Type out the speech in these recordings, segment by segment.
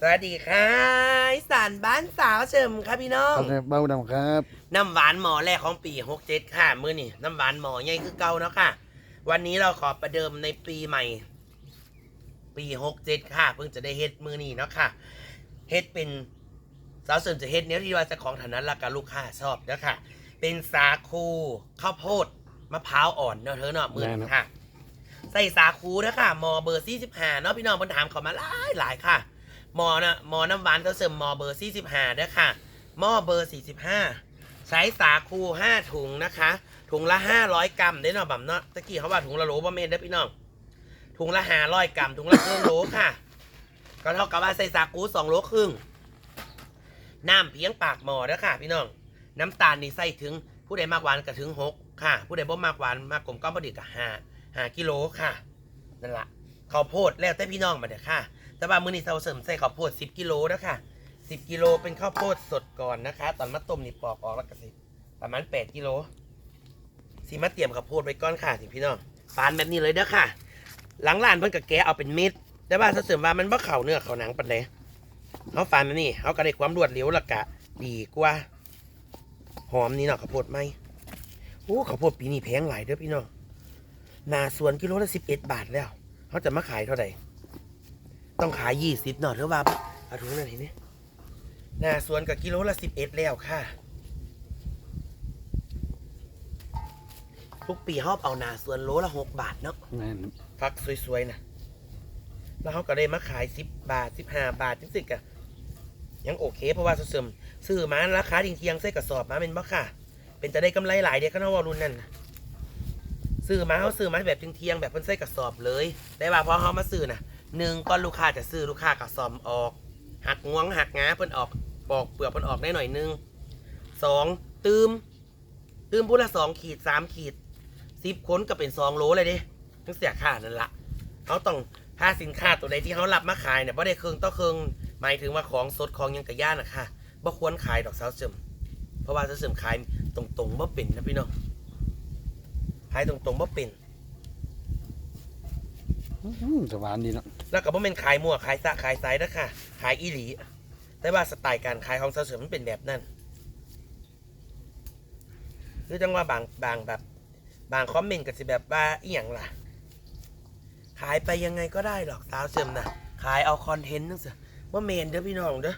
สวัสดีค่ะอีสานบ้านสาวเฉิมครับพี่น้อง ครับเบ้าดำครับ น้ำหวานหมอแรกของปีหกเจ็ดค่ะ มื้อนี่น้ำหวานหมอใหญ่คือเก่าเนาะค่ะ วันนี้เราขอประเดิมในปีใหม่ ปีหกเจ็ดค่ะ เพิ่งจะได้เฮ็ดมือนี่เนาะค่ะ เฮ็ดเป็นสาวเสริมจะเฮ็ดเนี้ยที่ว่าเจะของฐานะรักกับลูกค้าชอบเนาะค่ะ เป็นสาคูข้าวโพดมะพร้าวอ่อนเนาะเธอเนาะมือนี้ค่ะ ใส่สาคูเนาะค่ะมอเบอร์สี่สิบห้าเนาะพี่น้องเพิ่นถามเขามาหลายหลายค่ะ หมอนะหมอน้ำหวานก็เสริมหมอเบอร์สี่สิบห้าเด้อค่ะ หม้อเบอร์สี่สิบห้าใช้สาคูห้าถุงนะคะ ถุงละห้าร้อยกรัมได้เนาะบ่ำเนาะตะกี้เขาว่าถุงละโหลบ่เมนเด้อพี่น้องถุงละห้าร้อยกรัมถุงละครึ่งโหลค่ะ ก็เท่ากับว่าใส่สาคูสองโหลครึ่งน้ำเพียงปากหมอเด้อค่ะ พี่น้อง น้ำตาลนี่ใส่ถึงผู้ใดมากหวานก็ถึงหกค่ะ ผู้ใดบ่มากหวานมากกลมก้อมพอดีก็ห้าห้ากิโลค่ะนั่นละข้าวโพดแล้วแต่พี่น้องมาเด้อค่ะ แต่ว่ามื้อนี้เราเสริมใส่ข้าวโพด10กิโลแล้วค่ะ10กิโลเป็นข้าวโพดสดก่อนนะคะ ตอนมาต้มนี่ปอกออกแล้วก็สิประมาณ8กิโลสิมาเตรียมข้าวโพดไว้ก่อนค่ะสิพี่น้องปานแบบนี้เลยเด้อค่ะ หลังร้านเพิ่นก็แกเอาเป็นเม็ดแต่ว่าเสริมว่ามันบ่เข้าเนื้อเข้าหนังปานใดเฮาฟันแบบนี้เฮาก็ได้ความรวดเร็วละกะ ดีกว่า หอมนี่เนาะข้าวโพดไหมโอ้ข้าวโพดปีนี้แพงหลายเด้อพี่น้องนาสวนกิโลละ11บาทแล้วเขาจะมาขายเท่าไหร่ ต้องขายยี่สิบหน่อยเถอะว่าเอาถุงนั่นเห็นไหมหน้าสวนกับกิโลละสิบเอ็ดแล้วค่ะ ทุกปีเขาเอาหนาสวนโลละหกบาทเนาะแม่นฟักสวยๆนะแล้วเขาก็ได้มาขายสิบบาทสิบห้าบาทจังสิกะยังโอเค เพราะว่าเสริมซื้อมาราคาเทียงๆใส่กระสอบมาเป็นบ่ค่ะ เป็นจะได้กำไรหลายเด็กก็น่าวารุ่นนั่นน่ะซื้อมาเขาซื้อมาแบบเทียงๆแบบเป็นใส่กระสอบเลย ได้ว่าพอเขามาซื้อน่ะ หนึ่งก้อนลูกค้าจะซื้อลูกค้าก็ซ่อมออก หักงวงหักงาเพิ่นออกปอกเปลือกเพิ่นออกได้หน่อยนึงสองตืมตืมพุละสองขีดสามขีดสิบคนก็เป็นสองโลเลยเด้ทั้งเสียค่านั่นละเขาต้องถ้าสินค้าตัวใดที่เขารับมาขายเนี่ยบ่ได้เครื่องต่อเครื่องหมายถึงว่าของสดของยังกระย่านนะค่ะบ่ควรขายดอกสาเสริมเพราะว่าสาเสริมขายตรงๆบ่เป็นนะพี่น้องขายตรงๆบ่เป็นอื้อหือจะหวานดีเนาะ แล้วก็บ่เป็นขายมั่วขายซะขายไซด์นะค่ะขายอีหลี แต่ว่าสไตล์การขายของสาวเสริมมันเป็นแบบนั้นคือจังว่าบางบางแบบ บางคอมเมนต์ก็สิแบบว่าอีหยังล่ะ ขายไปยังไงก็ได้หรอกสาวเสริมนะขายเอาคอนเทนต์นั่นสิว่าเมนเด้อพี่น้องเด้อ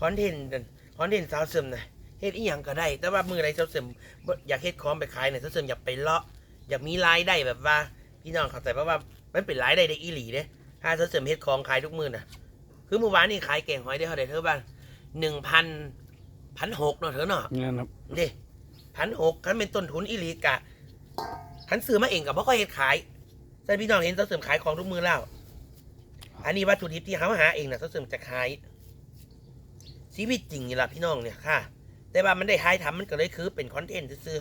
คอนเทนต์คอนเทนต์สาวเสริมนะเฮ็ดอีหยังก็ได้ แต่ว่ามือไรสาวเสริมอยากเฮ็ดของไปขายเนี่ยสาวเสริมอยากไปเลาะอยากมีรายได้แบบว่า พี่น้องเข้าใจป่ะว่ามันเป็นรายได้ได้อีหลีเด้ ถ้าเธอเสริมเฮ็ดของขายทุกมื้อน่ะ คือเมื่อวานนี่ขายแกงหอยได้เท่าไหร่เธอบ้างหนึ่งพันพันหกเนาะเธอเนาะแม่นครับเด้พันหกคันเป็นต้นทุนอีหลีกะคันซื้อมาเองกับพ่อก็เฮ็ดขายแต่พี่น้องเห็นเธอเสริมขายของทุกมื้อแล้วอันนี้วัตถุดิบที่เขาหาเองน่ะเธอเสริมจะขายชีวิตจริงนี่ล่ะพี่น้องเนี่ยค่ะ แต่ว่ามันได้ท้ายทำมันก็เลยคือเป็นคอนเทนต์ซื่อ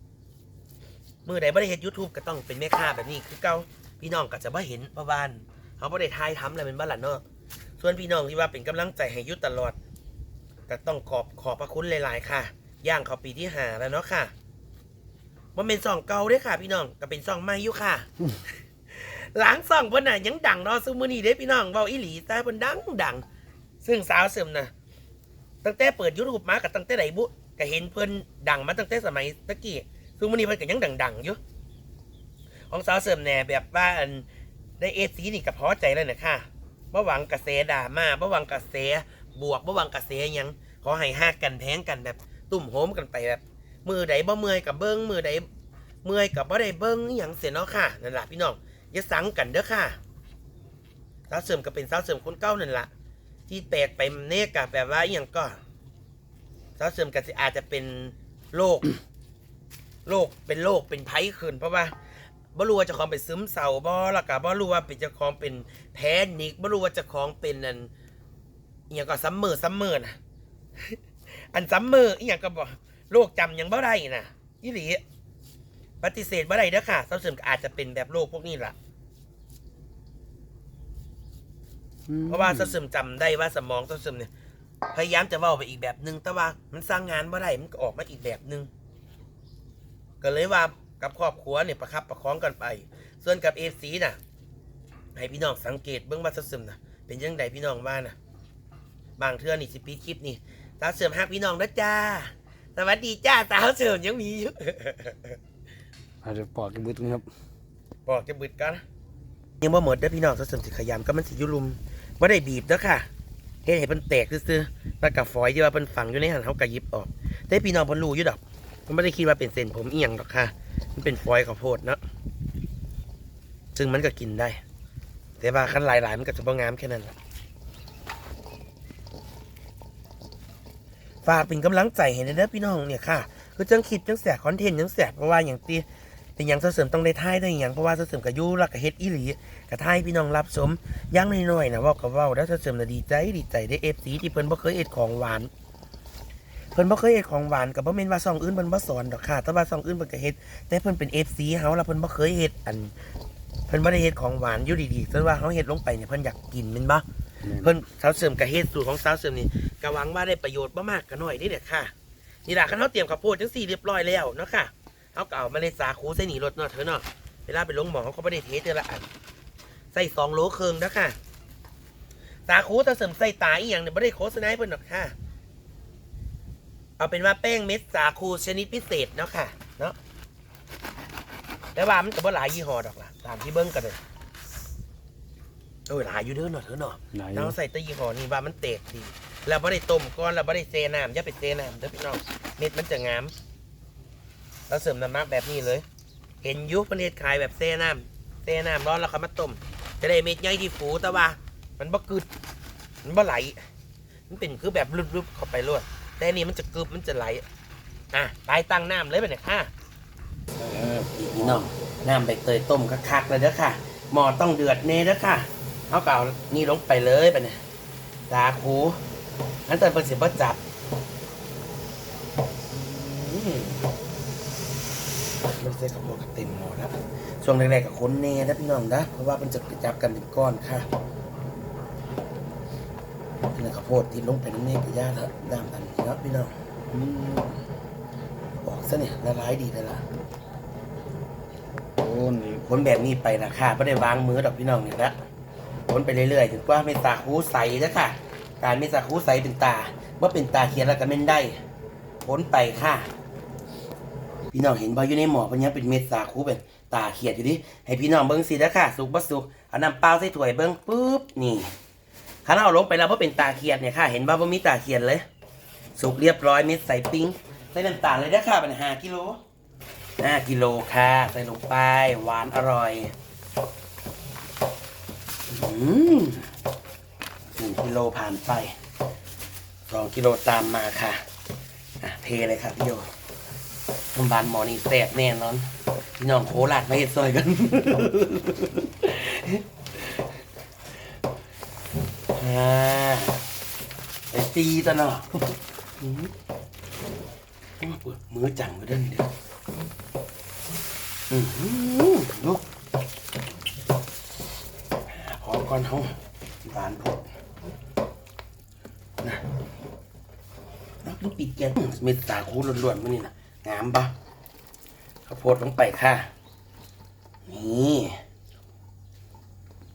ๆมือใดไม่ได้เฮ็ดยูทูบก็ต้องเป็นแม่ค้าแบบนี้คือเก่า พี่น้องก็จะบ่เห็นประวานเขาบ่ได้ทายทำอะไรเป็นบ้านหลังเนาะส่วนพี่น้องที่ว่าเป็นกำลังใจให้อยุตลอดก็ต้องขอบขอบพระคุณหลาย ๆ ค่ะ ย่างเขาปีที่หาแล้วเนาะค่ะมันเป็นซองเก่าเด้อค่ะ พี่น้องก็เป็นซองใหม่อยู่ค่ะ หลังซองเพิ่นน่ะยังดังเนาะซุมื้อนี้เด้พี่น้องเว้าอีหลีแต่เพิ่นดังดังซึ่งสาวเสริมน่ะตั้งแต่เปิด YouTube มาก็ตั้งแต่ไหนบุก็เห็นเพิ่นดังมาตั้งแต่สมัยตะกี้ซุมื้อนี้เพิ่นก็ยังดังๆอยู่ ของสาวเสริมแหน่แบบว่าอันได้เอซีนี่ก็พอใจแล้วนะค่ะบ่หวังกระแสดราม่าบ่หวังกระแสบวกบ่หวังกระแสหยังขอให้ฮักกันแพงกันแบบตุ่มโฮมกันไปแบบ มือใดบ่เมื่อยกับเบิ้งมือใดเมื่อยกับบ่ได้เบิ้งอหยังเสียเนาะค่ะนั่นล่ะพี่น้องอย่าสังกันเด้อค่ะสาวเสริมก็เป็นสาวเสริมคนเก่านั่นล่ะที่แตกไปเนกะแบบว่าอหยังก็สาวเสริมก็สิอาจจะเป็นโรคโรคเป็นโรคเป็นไผขึ้นเพราะว่า บ่รู้ว่าเจะของเป็นซึมเศร้าบ่แล้วก็บ่รู้ว่าเป็นเจ้าของเป็นแพนิคบ่รู้ว่าเจ้าของเป็นอันอีหยังก็ซัมเมอร์ซัมเมอร์น่ะอันซัมเมอร์อีหยังก็บ่โรคจำยังบ่ได้น่ะอีหลีปฏิเสธบ่ได้เด้อค่ะเศร้าซึมก็อาจจะเป็นแบบโรคพวกนี้ล่ะอืมเพราะว่าเศร้าซึมจำได้ว่าสมองเศร้าซึมเนี่ย พยายามจะเว้าไปอีกแบบนึงแต่ว่ามันสร้างงานบ่ได้มันก็ออกมาอีกแบบนึงก็เลยว่า กับครอบครัวเนี่ยประคับประคองกันไป ส่วนกับเอฟซีน่ะให้พี่น้องสังเกตเบื้องว่าซึมนะเป็นยังไงพี่น้องว่านะบางเทื่อนี่สิปีดคลิปนี่สาวเสริมฮักพี่น้องนะจ้าสวัสดีจ้าสาวเสริมยังมีอยู่อาจจะปอกกระบือตรงครับบอกจะบึดกันยังบ่หมดเด้อพี่น้องสาวเสริมสิขยำก็มันสิอยุลุมว่าได้บีบเด้อค่ะเฮ็ดให้มันแตกซื่อๆแล้วกับฝอยที่ว่าเป็นฝังอยู่ในหันเขากระยิบออก แต่พี่น้องเพิ่นรู้อยู่ดอกมันไม่ได้คิดว่าเป็นเส้นผมเอียงหรอกค่ะ มันเป็นฟอยข้าวโพดเนาะซึ่งมันก็กินได้ แต่ว่าขั้นหลายๆมันก็จะบ่งามแค่นั้นฝากเป็นกำลังใจให้เด้อพี่น้องเนี่ยค่ะคือจังคลิปจังแสกคอนเทนต์จังแสกเพราะว่าอย่างตีเป็นอย่างเสริมต้องได้ท่ายได้อย่างเพราะว่าเสริมกับยูรักกับเฮ็ดอีหลีกับท่ายพี่น้องรับชมอยังน้อยๆนะว่ากับว่าแล้วเสริมน่ะดีใจดีใจได้เอฟซีที่เพิ่นบ่เคยเอ็ดของหวาน เพิ่นบ่เคยเฮ็ดของหวานกับบ่แม่นว่าซองอื่นเพิ่นบ่สอนดอกค่ะ แต่ว่าซองอื่นเพิ่นก็เฮ็ดแต่เพิ่นเป็น FC เฮาแล้วเพิ่นบ่เคยเฮ็ดอัน เพิ่นบ่ได้เฮ็ดของหวานอยู่ดีๆแต่ว่าเฮาเฮ็ดลงไปเนี่ยเพิ่นอยากกินแม่นบ่เพิ่นสาวเสริมก็เฮ็ดสูตรของสาวเสริมนี่ก็หวังว่าได้ประโยชน์บ่มากก็น้อยนี่แหละค่ะ นี่ล่ะคันเฮาเตรียมข้าวโพดจังซี่เรียบร้อยแล้วเนาะค่ะเฮาก็เอาเมาเลยสาคูใส่หนีรถเนาะเธอเนาะเวลาไปลงหมอเขาก็บ่ได้เทเทื่อละอันใส่2โลครึ่งเด้อค่ะสาคูสาวเสริมใส่ตาอีหยังเนี่ยบ่ได้โฆษณาให้เพิ่นดอกค่ะ เอาเป็นว่าแป้งเม็ดสาคูชนิดพิเศษเนาะค่ะ เนาะแต่ว่ามันก็บ่หลายยี่ห้อดอกล่ะตามที่เบิ้งกันเลยโอ้ยหลายอยู่เด้อเนาะเถอะเนาะไหนเราใส่แตะยี่ห้อนี้ว่ามันเตกดีแล้วบ่ได้ต้มก่อนแล้วบ่ได้เซน้ำอย่าไปเซน้ำเด้อพี่น้องเม็ดมันจะงามเราเสริมน้ำมักแบบนี้เลย เห็นอยุประเทศขายแบบเซน้ำเซน้ำร้อนแล้วเขามาต้ม จะได้เม็ดใหญ่ที่ฟูแต่ว่า มันบ่กึดมันบ่ไหล มันเป็นคือแบบรึบๆเข้าไปรวด แต่อันนี่มันจะกึบมันจะไหล อะไปตั้งน้ำเลยไปเนี่ยค่ะพี่น้องน้ำใบเตยต้มคักๆเลยเด้อค่ะ หมอต้องเดือดเน่เด้อค่ะ เอาเก่านี่ลงไปเลยไปเนี่ยตาคูอันเตยเป็นเสียบจับมันใส่ข้าวโพดก็เต็มหมอแล้วช่วงแรกๆกับคนเน่นะพี่น้องนะเพราะว่ามันจะจับกันเป็นก้อนค่ะ นี่ข้าวโพดที่ลงไปน้ำเนยกับย่าเถอะน้ำอันนี้ครับพี่น้องอืมออกซะเนี่ยละลายดีเลยล่ะโอ้นี่คนแบบนี้ไปนะค่ะไม่ได้วางมือดอกพี่น้องเนี่ยละคนไปเรื่อยๆถึงว่าไม่ตาคูใสนะค่ะ การไม่ตาคูใสเป็นตาว่าเป็นตาเขียนแล้วก็เม่นได้พ้นไปค่ะพี่น้องเห็นบ่อยู่ในหมอเพันยังเป็นเม็ดสาคูเป็นตาเขียดอยู่ดิให้พี่น้องเบิ้งสินะค่ะ สุกบ่สุกเอาน้ำเปล่าใส่ถ้วยเบิ้งปุ๊บนี่ ถ้าเราเอาลงไปแล้วเพราะเป็นตาเขียดเนี่ยค่ะ เห็นบ่ว่ามีตาเขียดเลย สุกเรียบร้อยเม็ดใส่ปิ้งใส่น้ำตาลเลยนะค่ะเป็นห้ากิโลห้ากิโลค่ะ ใส่ลงไปหวานอร่อยอืมหนึ่งกิโลผ่านไปสองกิโลตามมาค่ะอะเทเลยค่ะพี่โยน้ำบานหมอนี่แสบแน่นอนพี่น้องโคราชมาเห็ดซอยกัน อ่าไปตีตะเนาะอืมปวดมือจังไปเด้อเดี๋ยวอือหือลูกพร้อมก่อนเฮาบานพดนะนักลูกปิดแกนเม็ดสาคูล้วนๆมานี่นะงามปะข้าวโพดลงไปค่ะ นี่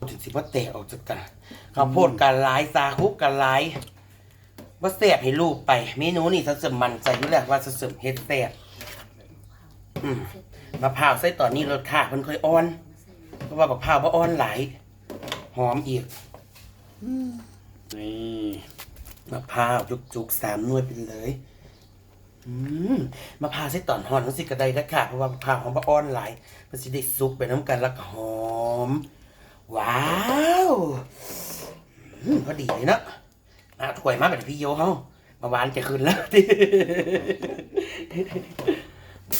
ถึงสิว่าเตะออกจากกัน ข้าวโพดกันหลายสาคูกันหลายว่าแสบให้ลูกไปเมนูนี่สัเสริมมันใจอยู่แล้วว่าสัเสริมเฮ็ดแสบอืมมะพร้าวใส่ตอนนี้รสค่ะมันค่อยอ่อน เพราะว่ามะพร้าวบ่อ่อนหลายหอมอีกนี่มะพร้าวจุกๆสามหน่วยไปเลยอืมมะพร้าวใส่ตอนหอนมันสิกระไดนะค่ะเพราะว่ามะพร้าวหอมบ่อ่อนหลายมันสิได้สุกไปน้ำกันแล้วก็หอม ว้าวอืม พอดีเลยเนาะมาถวยมาแบบพี่โยเฮามาหวานจะขึ้นแล้ว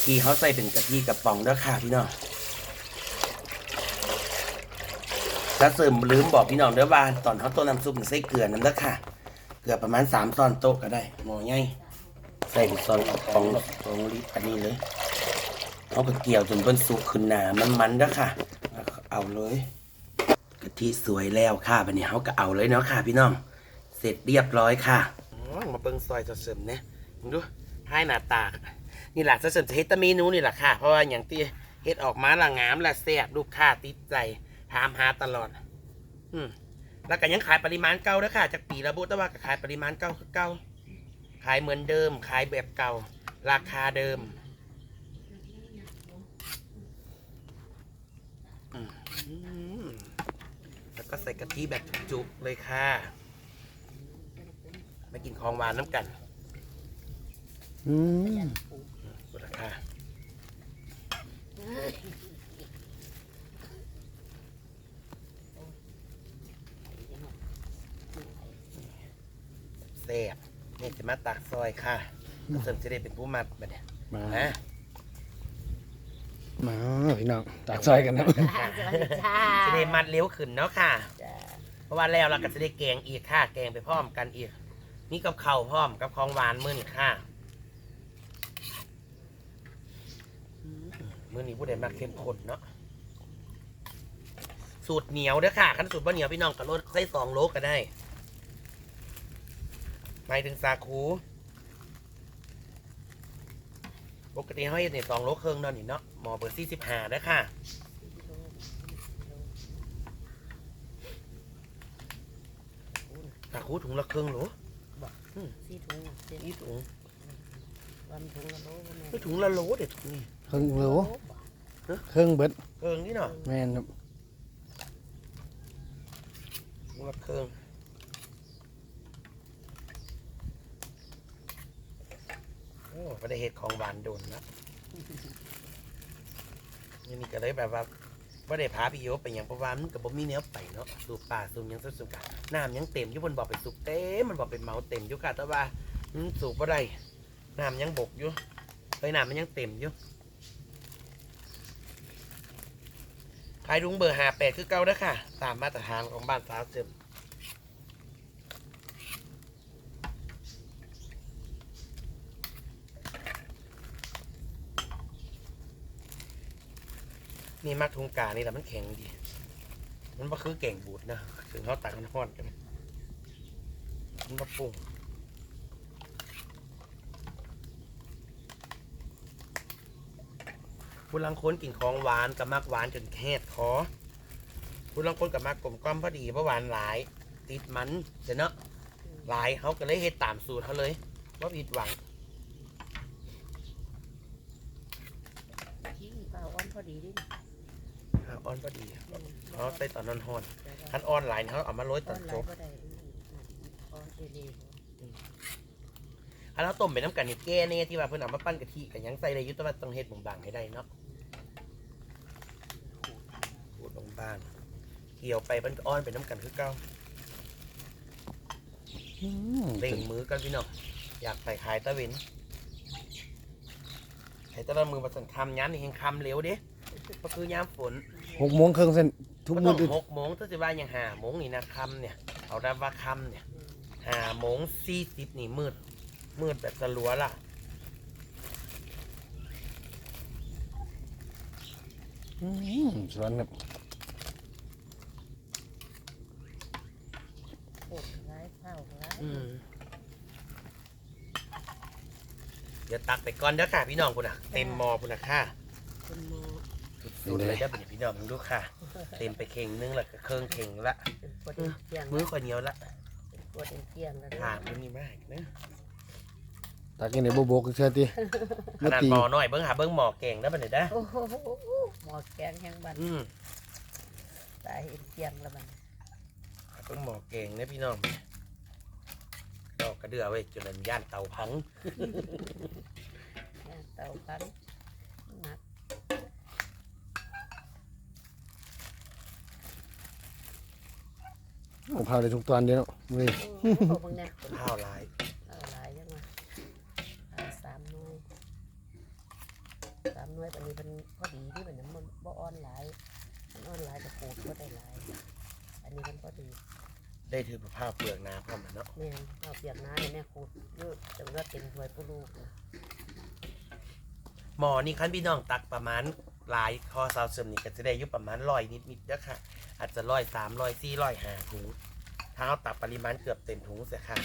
พี่เขาใส่เป็นกะทิกับป๋องด้อค่ะพี่น้องแล้วเสริมลืมบอกพี่น้องเด้อว่าตอนเขาต้มน้ำซุปใส่เกลือน้ำเด้อค่ะ เกลือประมาณสามช้อนโต๊ะก็ได้หม้อใหญ่ใส่เป็นซอนของของลิตรอันนี้เลยเอาก็เกี่ยวจนเป็นสุกขึ้นหนามันๆเด้อค่ะ เอาเลย กะทิสวยแล้วค่ะบันนี้เขาก็เอาเลยเนาะค่ะ พี่น้อง เสร็จเรียบร้อยค่ะมาเบิ่งซอยจะเสริมเนี่ยมึงดูให้หน้าตานี่แหละจะเสริมจะเฮ็ดตะเมนูนี่แหละค่ะ เพราะว่าอย่างที่เฮ็ดออกมาละงามและแซ่บลูกค้าติดใจถามหาตลอด อืมแล้วก็ยังขายปริมาณเก่าด้อค่ะ จากปีละบุแต่ว่าขายปริมาณเก่าคือเก่าขายเหมือนเดิม ขายแบบเก่า ราคาเดิมอืมแล้ว ก็ใส่กะทิแบบจุกๆเลยค่ะมากินของหวานน้ำกันอืมสุดราคาแซ่บนี่จะมาตักซอยค่ะเสริมจะได้เป็นผู้มัดแบบเนี้ยมา นะ มาพี่น้องตักซอยกันนะจ้าสวัสดีจ้าจะได้มัดเลี้ยวขึ้นเนาะค่ะ จ้าเพราะว่าแล้วเราก็จะได้แกงอีกค่ะ แกงไปพร้อมกันอีก นี่กับข้าวพร้อมกับของหวานมื้อนี้ค่ะอืมมื้อนี้ผู้ใดมาเข้มข้นเนาะ สูตรเหนียวเด้อค่ะขั้นสูตรบ่เหนียวพี่น้องก็ลดใส่สองโลก็ได้หมายถึงสาคู ปกติเขาเฮ็ดเนี่ยสองโลครึ่งเนาะนี่เนาะหมอเบอร์สี่สิบห้าเด้อค่ะสาคูถุงละครึ่งโหลสี่ถุงเจ็ดนี่ถุงวันถุงละโลบ่แม่นไม่ถุงละโหลเด็ดถุงนี่ครึ่งโหลบ่ครึ่งเบิดเครื่องนี่เนาะแม่นครับถุงละเครื่อง โอ้ไม่ได้เห็ดของหวานโดนแล้วนี่นี่ก็เลยแบบว่าไม่ได้พาพี่โยไปอย่างประวามันกับบ่มีแนวไปเนาะสูบป่าสูบหยังสูบสูบกันน้ำยังเต็มอยู่บนบอกไปสูบเต็มมันบอกเป็นเมาเต็มอยู่ค่ะแต่ว่ามันสูบบ่ได้น้ำยังบกอยู่ไปน้ำมันยังเต็มอยู่ขายถุงเบอร์หาแปดคือเก่าเด้อค่ะ ตามมาตรฐานของบ้านสาวเจิม นี่มักทุงกานี่แหละมันแข็งดี มันก็คือเก่งบูดนะ ถึงเขาตักมันห้อนกัน มันก็ปรุงผู้ลังค้นกินของหวานกับมักหวานจนแคดคอผู้ลังค้นกับมักกลมกล่อมพอดีเพราะหวานหลาย ติดมันเดี๋ยวเนาะหลายเขาก็เลยเฮ็ดตามสูตรเขาเลยว่าผิดหวังที่เปล่าอ้อนพอดีดิ อ่าอ่อนพอดีเขาใส่ตอนนอนห้อนคันอ่อนหลายนี่เขาเอามาโรยตอ้ออนนหจลายบบ่ได้อ้อนเอเล่อันเราต้มไปน้ำกันนี่แก้เนี่ยที่ว่าเพิ่นเอามาปั้นกะทิกันยังใส่ได้อยุตว่าต้องเฮ็ดบางๆให้ได้เนาะขูดบางๆเกี่ยวไปมันก็อ้อนไปน้ำกันคือเก่าอืมเล่งมือกันพี่น้องอยากไปขายตะเวน ขายตะละมือมาสั่นคำยันนี่เฮงคำเร็วเด้ก็คือยามฝนหกโมงครึ่งเส้นทุกก็มื้ต้อองอื่นหกโมงถ้าจะว่ายังห้าโมงนี่นะคำเนี่ย เอาได้ว่าคำเนี่ยห้าโมงสี่สิบนี่มืด มืดแบบสลัวล่ะ อืมสวนครับโคตรร้ายข้าวร้ายอืมเดี๋ยวตักไปก่อนเด้อค่ะพี่น้องพุ่นอะเต็มหมอพุ่นอะค่ะคนหมอสุดๆเลยเด้อพี่น้องมึงดูค่ะ เต็มไปเข่งนึงละก็เครื่องเข่งละเป็นปวดเอ็นเที่ยงมือคนเหนียวละเป็นปวดเอ็นเที่ยงแล้วเด้อผ่านมันนี่มากนะตักกินในโบโบกเชื่อติขนาดหมอหน่อยเบิ้งหาเบิ้งหมอเก่งนะบัดนี้เด้อโอ้โหหมอแกงแห้งบันอืมตายเอ็นเที่ยงแล้วมันหาเบิ้งหมอเก่งนะพี่น้องดอกกระเดือไว้จนนั้นย่านเตาพังเนี่ยเตาพันหนักผมพาได้ทุกตอนเดียวเว้ยโอ้โหบางเนี่ยข้าวหลายเอาหลายยังไงเอาสามหน่วยสามหน่วยอันนี้เป็นพอดีที่มันมันบ่อ่อนหลายมันอ่อนหลายแต่ขูดก็ได้หลายอันนี้มันพอดี ได้ถือผ้าเปลือกนาพร้อมแล้วเนาะ แม่นเอาเปียกน้ำเนี่ยขูดเยอะจนว่าเต็มถ้วยผู้ลูกนะ หมอนี่คันพี่น้องตักประมาณหลายคอซาวเสริมนี่ก็จะได้อยู่ประมาณร้อยนิดๆเด้อค่ะ อาจจะร้อยสามร้อยสี่ร้อยห้าถุงถ้าเอาตักปริมาณเกือบเต็มถุงเสียค่ะ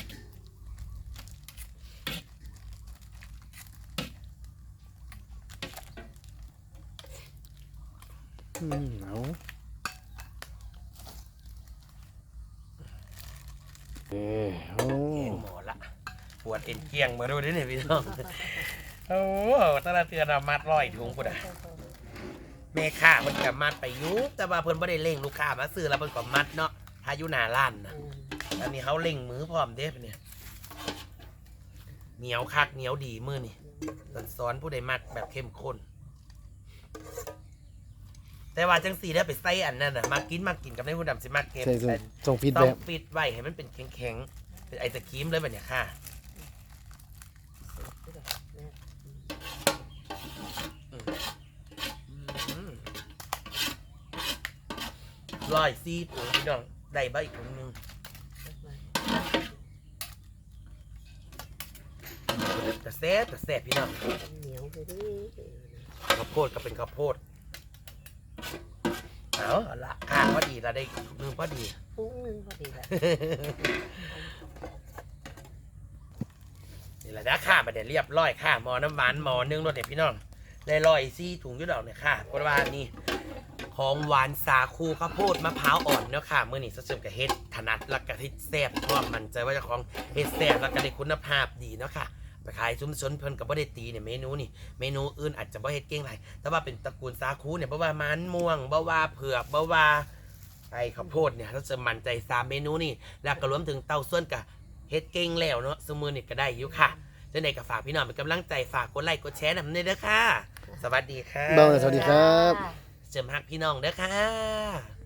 อืมเอาเอ้ยโอ้แกงหมอละ ปวดเอ็นเกียงมาดูดิเนี่ยพี่น้อง โอ้ตะละเตือนเรามัดร้อยถุงกูดะแม่ค้าเพิ่นก็มัดไปอยุแต่ว่าเพิ่นบ่ได้เล่งลูกค้ามาซื้อแล้วเพิ่นก็มัดเนาะถ้าอยู่หน้าร้านนะอืมอันนี้เขาเล่งมือพร้อมเด้ปะเนี่ยเหนียวคักเหนียวดีมือนี่สันซ้อนผู้ใดมักแบบเข้มข้นแต่ว่าจังสีได้ไปใส่อันนั้นน่ะมากินมากินกับในผู้ดำสิมาเก็บใช่ส่งแต่ส่งฟีดต้อแบ็งกปิดไว้ให้มันเป็นแข็งๆเป็นไอศครีมเลยแบบเนี้ยค่ะ อืม ร้อยซีถุงพี่น้องได้บ้าอีกถุงหนึงกระแซบกระแซบพี่น้องเหนียวไปดิข้าวโพดก็เป็นข้าวโพดเอาเอาละข้างพอดีเราได้หนึ่งพอดีปุ้งหนึงพอดีละนี่แหละนะค่ะมาเดี๋ยวเรียบร้อยค่ะหมอน้ำหวานหมอนึงรถเนี่ยพี่น้องได้ร้อยซี่ถุงอยุดอกเนี่ยค่ะเพราะว่านี่ ของหวานสาคูข้าวโพดมะพร้าวอ่อนเนาะค่ะ มื่อนี่เสริมกับเฮ็ดถนัดแล้วก็เฮ็ดแซ่บพราะว่ามันใจว่าจ้าของเฮ็ดแซ่บแล้วก็ได้คุณภาพดีเนาะค่ะไปขายชุมชนเพิ่นกับบ่ได้ตีเนี่ยเมนูนี่เมนูอื่นอาจจะบ่เฮ็ดเก่งไรแต่ว่าเป็นตระกูลสาคูเนี่ยบ่ว่ามันม่วงบ่ว่าเผือกบ่ว่าไอ้ข้าวโพดเนี่ยเราจะมั่นใจสามเมนูนี่แล้วก็รวมถึงเต้าส่วนกับเฮ็ดเก่งแล้วเนาะสมือนี่ก็ได้อยู่ค่ะจังใดก็ฝากพี่น้องเป็นกำลังใจฝากกดไลค์กดแชร์นำเด้อค่ะ สวัสดีค่ะบ้างเลยสวัสดีครับ จ้าเจิมฮักพี่น้องเด้อค่ะ